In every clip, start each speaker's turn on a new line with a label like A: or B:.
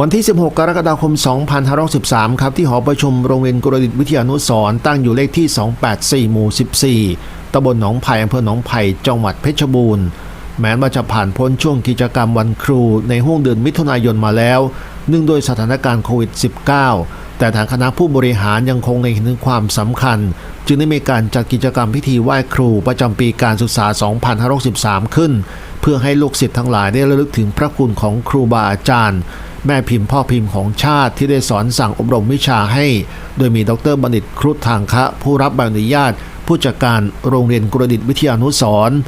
A: วันที่ 16 กรกฎาคม 2513 ครับ ที่หอประชุมโรงเรียนกรดิตวิทยานุสร์ตั้งอยู่เลขที่ 284 หมู่ 14 ตำบลหนองไผ่อำเภอหนองไผ่จังหวัดเพชรบูรณ์ แม้ว่าจะผ่านพ้นช่วงกิจกรรมวันครูในห้วงเดือนมิถุนายนมาแล้ว เนื่องโดวยสถานการณ์โควิด -19 แต่ทางคณะผู้บริหารยังคงในเห็นถึงความสำคัญ จึงได้มีการจัดกิจกรรมพิธีไหว้ครูประจำปีการศึกษา 2563ขึ้น เพื่อให้ลูกศิษย์ทั้งหลายได้ระลึกถึงพระคุณของครูบาอาจารย์ แม่พิมพ์พ่อพิมพ์ของชาติที่ได้สอนสั่งอบรมวิชาให้ โดยมีดรบัณฑิตครุฑทางคะ ผู้รับใบอนุญาต ผู้จัดการโรงเรียนกรดิตวิทยานุสรณ์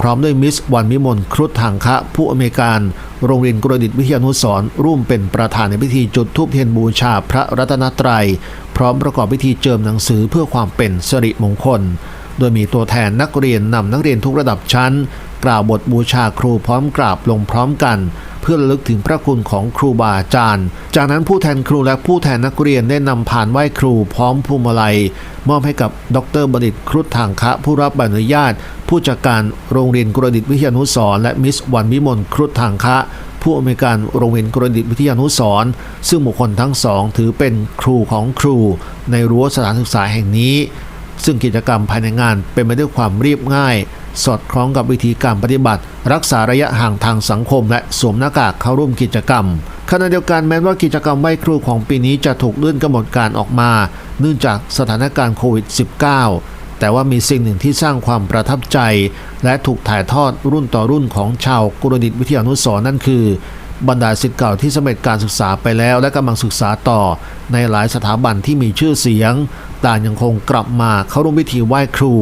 A: พร้อมด้วยมิสวันมิมลครุฑทางคะ ผู้อำนวยการ โรงเรียนกรดิตวิทยานุสรณ์ร่วมเป็นประธานในพิธีจุดธูปเทียนบูชาพระรัตนตรัย พร้อมประกอบพิธีเจิมหนังสือเพื่อความเป็นสิริมงคล โดยมีตัวแทนนักเรียนนำนักเรียนทุกระดับชั้น กล่าวบทบูชาครูพร้อมกราบลงพร้อมกัน เพื่อลึกถึงพระคุณของครูบาอาจารย์ จากนั้นผู้แทนครูและผู้แทนนักเรียนได้นำผ่านไหว้ครูพร้อมพวงมาลัย มอบให้กับดรบัณฑิตครุฑทางคะผู้รับใบอนุญาต ผู้จัดการโรงเรียนกรดิตวิทยานุสรและมิสวันวิมลครุฑทางคะผู้อำนวยการโรงเรียนกรดิตวิทยานุสรซึ่งบุคคลทั้งสองถือเป็นครูของครู ในรั้วสถานศึกษาแห่งนี้ ซึ่งกิจกรรมภายในงานเป็นไปด้วยความเรียบง่าย สอดคล้องกับวิธีการปฏิบัติ รักษาระยะห่างทางสังคม และสวมหน้ากากเข้าร่วมกิจกรรมขณะเดียวกันแม้ว่ากิจกรรมไหว้ครูของปีนี้จะถูกเลื่อนกำหนดการออกมา เนื่องจากสถานการณ์โควิด -19 แต่ว่ามีสิ่งหนึ่งที่สร้างความประทับใจ และถูกถ่ายทอดรุ่นต่อรุ่นของชาวกุรดิตวิทยานุสรนั่นคือ บรรดาศิษย์เก่าที่สำเร็จการศึกษาไปแล้ว และกำลังศึกษาต่อในหลายสถาบันที่มีชื่อเสียง ต่างยังคงกลับมาเข้าร่วมพิธีไหว้ครู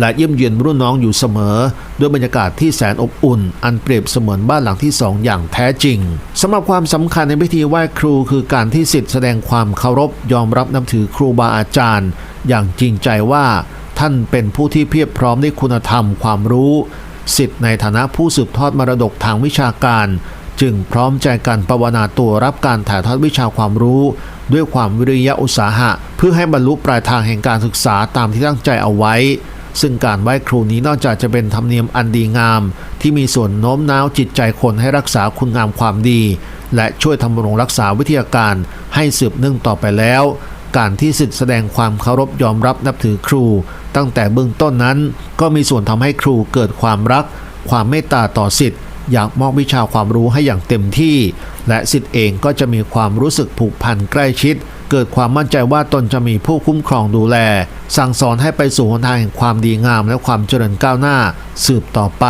A: และเยี่ยมเยียนรุ่นน้องอยู่เสมอ ด้วยบรรยากาศที่แสนอบอุ่น อันเปรียบเสมือนบ้านหลังที่สองอย่างแท้จริงสำหรับความสำคัญในพิธีไหว้ครู คือการที่ศิษย์แสดงความเคารพยอมรับนับถือครูบาอาจารย์ อย่างจริงใจว่า ท่านเป็นผู้ที่เพียบพร้อมด้วยคุณธรรมความรู้สิทธิ์ในฐานะผู้สืบทอดมรดกทางวิชาการ จึงพร้อมใจกันปวนาตัวรับการถ่ายทอดวิชาความรู้ ด้วยความวิริยะอุตสาหะ เพื่อให้บรรลุปลายทางแห่งการศึกษาตามที่ตั้งใจเอาไว้ ซึ่งการไหว้ครูนี้นอกจากจะเป็นธรรมเนียมอันดีงาม ที่มีส่วนโน้มน้าวจิตใจคนให้รักษาคุณงามความดี และช่วยทำรงรักษาวิทยาการให้สืบเนื่องต่อไปแล้ว การที่สิทธิแสดงความเคารพยอมรับนับถือครู ตั้งแต่เบื้องต้นนั้น ก็มีส่วนทำให้ครูเกิดความรัก ความเมตตาต่อสิทธิ์ อยากมอบวิชาความรู้ให้อย่างเต็มที่ และสิทธิ์เองก็จะมีความรู้สึกผูกพันใกล้ชิด เกิดความมั่นใจว่าตนจะมีผู้คุ้มครองดูแล สั่งสอนให้ไปสู่หนทางแห่งความดีงามและความเจริญก้าวหน้า สืบต่อไป